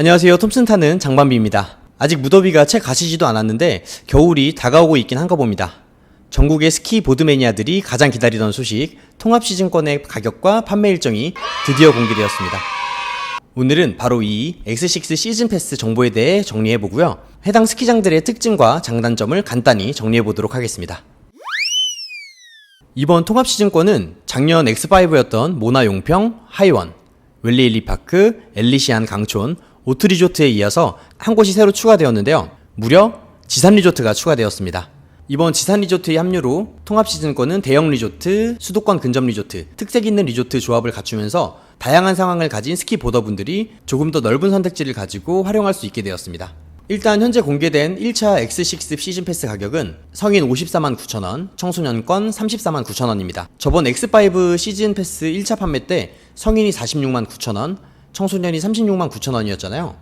안녕하세요. 톰슨 타는 장반비입니다. 아직 무더위가 채 가시지도 않았는데 겨울이 다가오고 있긴 한가 봅니다. 전국의 스키 보드 매니아들이 가장 기다리던 소식, 통합 시즌권의 가격과 판매 일정이 드디어 공개되었습니다. 오늘은 바로 이 X6 시즌 패스 정보에 대해 정리해 보고요. 해당 스키장들의 특징과 장단점을 간단히 정리해 보도록 하겠습니다. 이번 통합 시즌권은 작년 X5였던 모나 용평, 하이원, 웰리 일리파크, 엘리시안 강촌, 오트 리조트에 이어서 한 곳이 새로 추가되었는데요. 무려 지산 리조트가 추가되었습니다. 이번 지산 리조트의 합류로 통합 시즌권은 대형 리조트, 수도권 근접 리조트, 특색 있는 리조트 조합을 갖추면서 다양한 상황을 가진 스키 보더분들이 조금 더 넓은 선택지를 가지고 활용할 수 있게 되었습니다. 일단 현재 공개된 1차 X6 시즌 패스 가격은 성인 54만 9천원, 청소년권 34만 9천원입니다. 저번 X5 시즌 패스 1차 판매 때 성인이 46만 9천원, 청소년이 36만 9천 원이었잖아요.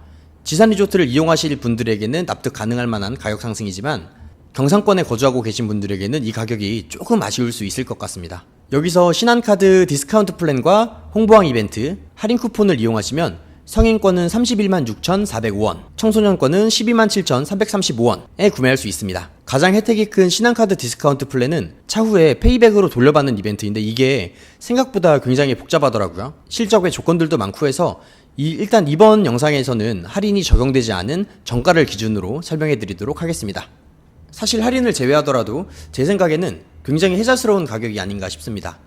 지산 리조트를 이용하실 분들에게는 납득 가능할 만한 가격 상승이지만 경상권에 거주하고 계신 분들에게는 이 가격이 조금 아쉬울 수 있을 것 같습니다. 여기서 신한카드 디스카운트 플랜과 홍보왕 이벤트, 할인 쿠폰을 이용하시면 성인권은 31만 6,405원, 청소년권은 12만 7,335원에 구매할 수 있습니다. 가장 혜택이 큰 신한카드 디스카운트 플랜은 차후에 페이백으로 돌려받는 이벤트인데 이게 생각보다 굉장히 복잡하더라고요. 실적의 조건들도 많고 해서 이 일단 이번 영상에서는 할인이 적용되지 않은 정가를 기준으로 설명해 드리도록 하겠습니다. 사실 할인을 제외하더라도 제 생각에는 굉장히 혜자스러운 가격이 아닌가 싶습니다.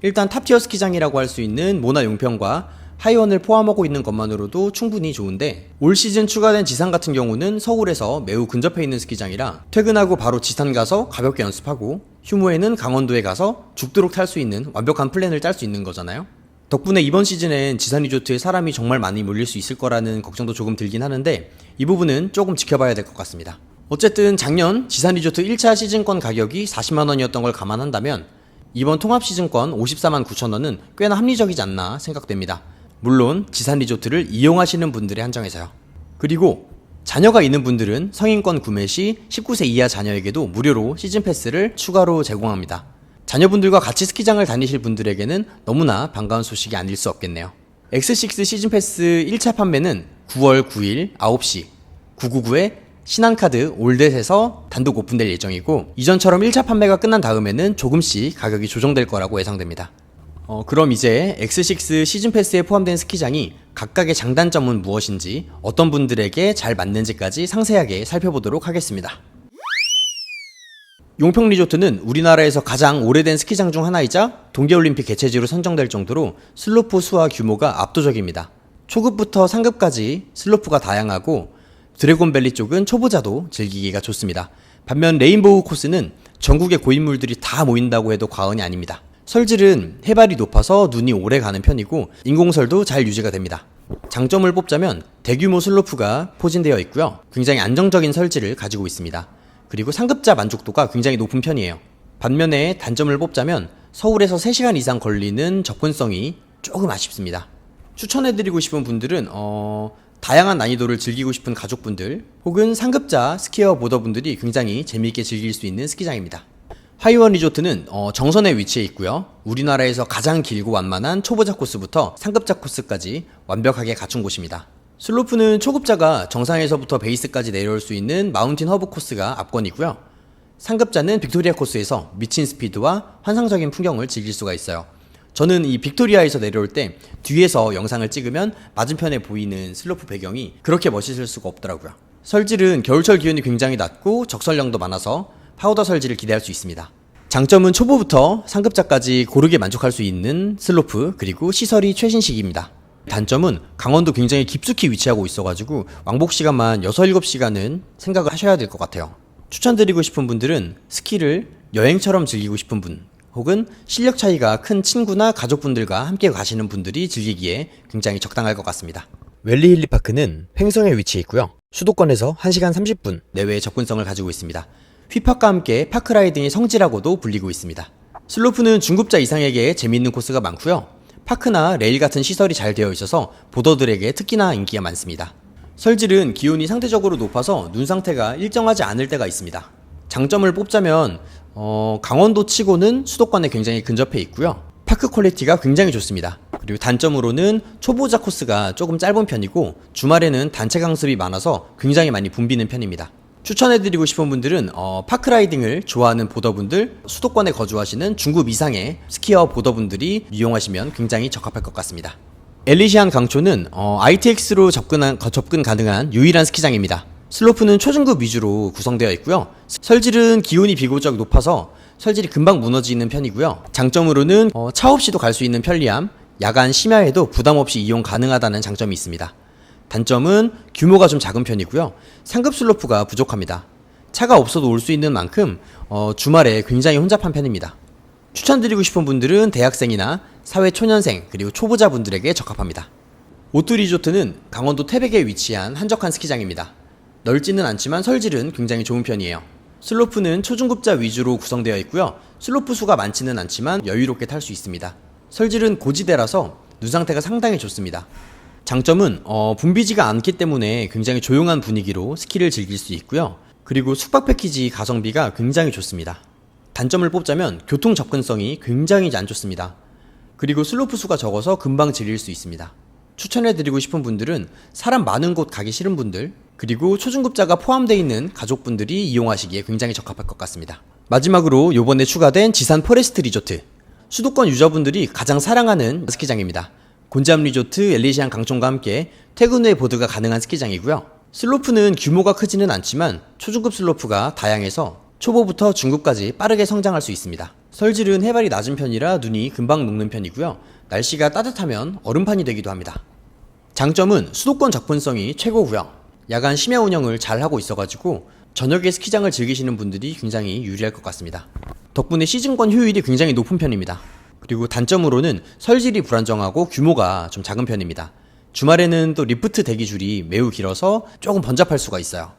일단 탑티어 스키장이라고 할 수 있는 모나 용평과 하이원을 포함하고 있는 것만으로도 충분히 좋은데 올 시즌 추가된 지산 같은 경우는 서울에서 매우 근접해 있는 스키장이라 퇴근하고 바로 지산 가서 가볍게 연습하고 휴무에는 강원도에 가서 죽도록 탈 수 있는 완벽한 플랜을 짤 수 있는 거잖아요. 덕분에 이번 시즌엔 지산 리조트에 사람이 정말 많이 몰릴 수 있을 거라는 걱정도 조금 들긴 하는데 이 부분은 조금 지켜봐야 될 것 같습니다. 어쨌든 작년 지산 리조트 1차 시즌권 가격이 40만 원이었던 걸 감안한다면 이번 통합 시즌권 54만 9천 원은 꽤나 합리적이지 않나 생각됩니다. 물론 지산 리조트를 이용하시는 분들의 한정에서요. 그리고 자녀가 있는 분들은 성인권 구매 시 19세 이하 자녀에게도 무료로 시즌 패스를 추가로 제공합니다. 자녀분들과 같이 스키장을 다니실 분들에게는 너무나 반가운 소식이 아닐 수 없겠네요. X6 시즌 패스 1차 판매는 9월 9일 9시 999에 신한카드 올댓에서 단독 오픈될 예정이고 이전처럼 1차 판매가 끝난 다음에는 조금씩 가격이 조정될 거라고 예상됩니다. 어, 그럼 이제 X6 시즌 패스에 포함된 스키장이 각각의 장단점은 무엇인지 어떤 분들에게 잘 맞는지까지 상세하게 살펴보도록 하겠습니다. 용평 리조트는 우리나라에서 가장 오래된 스키장 중 하나이자 동계올림픽 개최지로 선정될 정도로 슬로프 수와 규모가 압도적입니다. 초급부터 상급까지 슬로프가 다양하고 드래곤밸리 쪽은 초보자도 즐기기가 좋습니다. 반면 레인보우 코스는 전국의 고인물들이 다 모인다고 해도 과언이 아닙니다. 설질은 해발이 높아서 눈이 오래 가는 편이고 인공설도 잘 유지가 됩니다. 장점을 뽑자면 대규모 슬로프가 포진되어 있고요. 굉장히 안정적인 설질을 가지고 있습니다. 그리고 상급자 만족도가 굉장히 높은 편이에요. 반면에 단점을 뽑자면 서울에서 3시간 이상 걸리는 접근성이 조금 아쉽습니다. 추천해드리고 싶은 분들은 어, 다양한 난이도를 즐기고 싶은 가족분들 혹은 상급자 스키어 보더분들이 굉장히 재미있게 즐길 수 있는 스키장입니다. 하이원 리조트는 어, 정선에 위치해 있고요. 우리나라에서 가장 길고 완만한 초보자 코스부터 상급자 코스까지 완벽하게 갖춘 곳입니다. 슬로프는 초급자가 정상에서부터 베이스까지 내려올 수 있는 마운틴 허브 코스가 압권이고요. 상급자는 빅토리아 코스에서 미친 스피드와 환상적인 풍경을 즐길 수가 있어요. 저는 이 빅토리아에서 내려올 때 뒤에서 영상을 찍으면 맞은편에 보이는 슬로프 배경이 그렇게 멋있을 수가 없더라고요. 설질은 겨울철 기온이 굉장히 낮고 적설량도 많아서 파우더 설지를 기대할 수 있습니다. 장점은 초보부터 상급자까지 고르게 만족할 수 있는 슬로프 그리고 시설이 최신식입니다. 단점은 강원도 굉장히 깊숙이 위치하고 있어가지고 왕복 시간만 6, 7시간은 생각을 하셔야 될 것 같아요. 추천드리고 싶은 분들은 스키를 여행처럼 즐기고 싶은 분 혹은 실력 차이가 큰 친구나 가족분들과 함께 가시는 분들이 즐기기에 굉장히 적당할 것 같습니다. 웰리 힐리 파크는 횡성에 위치해 있고요. 수도권에서 1시간 30분 내외의 접근성을 가지고 있습니다. 휘파과 함께 파크라이딩의 성지라고도 불리고 있습니다. 슬로프는 중급자 이상에게 재미있는 코스가 많고요. 파크나 레일 같은 시설이 잘 되어 있어서 보더들에게 특히나 인기가 많습니다. 설질은 기온이 상대적으로 높아서 눈 상태가 일정하지 않을 때가 있습니다. 장점을 뽑자면 어, 강원도 치고는 수도권에 굉장히 근접해 있고요. 파크 퀄리티가 굉장히 좋습니다. 그리고 단점으로는 초보자 코스가 조금 짧은 편이고 주말에는 단체 강습이 많아서 굉장히 많이 붐비는 편입니다. 추천해드리고 싶은 분들은 어, 파크라이딩을 좋아하는 보더분들, 수도권에 거주하시는 중급 이상의 스키어 보더분들이 이용하시면 굉장히 적합할 것 같습니다. 엘리시안 강초는 어, ITX로 접근한, 거- 접근 가능한 유일한 스키장입니다. 슬로프는 초중급 위주로 구성되어 있고요. 설질은 기온이 비교적 높아서 설질이 금방 무너지는 편이고요. 장점으로는 어, 차 없이도 갈 수 있는 편리함, 야간 심야에도 부담 없이 이용 가능하다는 장점이 있습니다. 단점은 규모가 좀 작은 편이고요. 상급 슬로프가 부족합니다. 차가 없어도 올 수 있는 만큼 어, 주말에 굉장히 혼잡한 편입니다. 추천드리고 싶은 분들은 대학생이나 사회 초년생 그리고 초보자분들에게 적합합니다. 오뚜 리조트는 강원도 태백에 위치한 한적한 스키장입니다. 넓지는 않지만 설질은 굉장히 좋은 편이에요. 슬로프는 초중급자 위주로 구성되어 있고요. 슬로프 수가 많지는 않지만 여유롭게 탈 수 있습니다. 설질은 고지대라서 눈 상태가 상당히 좋습니다. 장점은 어, 붐비지가 않기 때문에 굉장히 조용한 분위기로 스키를 즐길 수 있고요. 그리고 숙박 패키지 가성비가 굉장히 좋습니다. 단점을 뽑자면 교통 접근성이 굉장히 안 좋습니다. 그리고 슬로프 수가 적어서 금방 질릴 수 있습니다. 추천해드리고 싶은 분들은 사람 많은 곳 가기 싫은 분들, 그리고 초중급자가 포함되어 있는 가족분들이 이용하시기에 굉장히 적합할 것 같습니다. 마지막으로 요번에 추가된 지산 포레스트 리조트. 수도권 유저분들이 가장 사랑하는 스키장입니다. 곤잠 리조트 엘리시안 강촌과 함께 퇴근 후에 보드가 가능한 스키장이고요. 슬로프는 규모가 크지는 않지만 초중급 슬로프가 다양해서 초보부터 중급까지 빠르게 성장할 수 있습니다. 설질은 해발이 낮은 편이라 눈이 금방 녹는 편이고요. 날씨가 따뜻하면 얼음판이 되기도 합니다. 장점은 수도권 접근성이 최고고요. 야간 심야 운영을 잘 하고 있어가지고 저녁에 스키장을 즐기시는 분들이 굉장히 유리할 것 같습니다. 덕분에 시즌권 효율이 굉장히 높은 편입니다. 그리고 단점으로는 설질이 불안정하고 규모가 좀 작은 편입니다. 주말에는 또 리프트 대기줄이 매우 길어서 조금 번잡할 수가 있어요.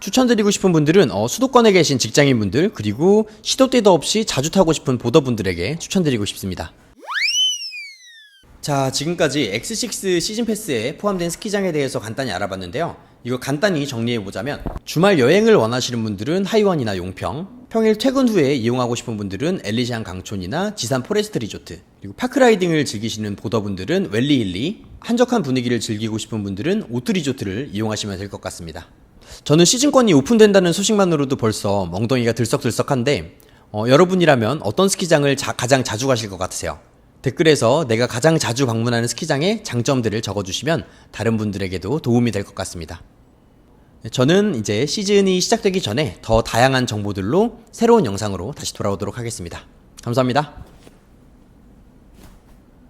추천드리고 싶은 분들은 어, 수도권에 계신 직장인분들 그리고 시도 때도 없이 자주 타고 싶은 보더분들에게 추천드리고 싶습니다. 자, 지금까지 X6 시즌 패스에 포함된 스키장에 대해서 간단히 알아봤는데요. 이거 간단히 정리해 보자면 주말 여행을 원하시는 분들은 하이원이나 용평, 평일 퇴근 후에 이용하고 싶은 분들은 엘리시안 강촌이나 지산 포레스트 리조트, 그리고 파크라이딩을 즐기시는 보더분들은 웰리 힐리, 한적한 분위기를 즐기고 싶은 분들은 오트 리조트를 이용하시면 될 것 같습니다. 저는 시즌권이 오픈된다는 소식만으로도 벌써 멍덩이가 들썩들썩한데 어, 여러분이라면 어떤 스키장을 자- 가장 자주 가실 것 같으세요? 댓글에서 내가 가장 자주 방문하는 스키장의 장점들을 적어주시면 다른 분들에게도 도움이 될 것 같습니다. 저는 이제 시즌이 시작되기 전에 더 다양한 정보들로 새로운 영상으로 다시 돌아오도록 하겠습니다. 감사합니다.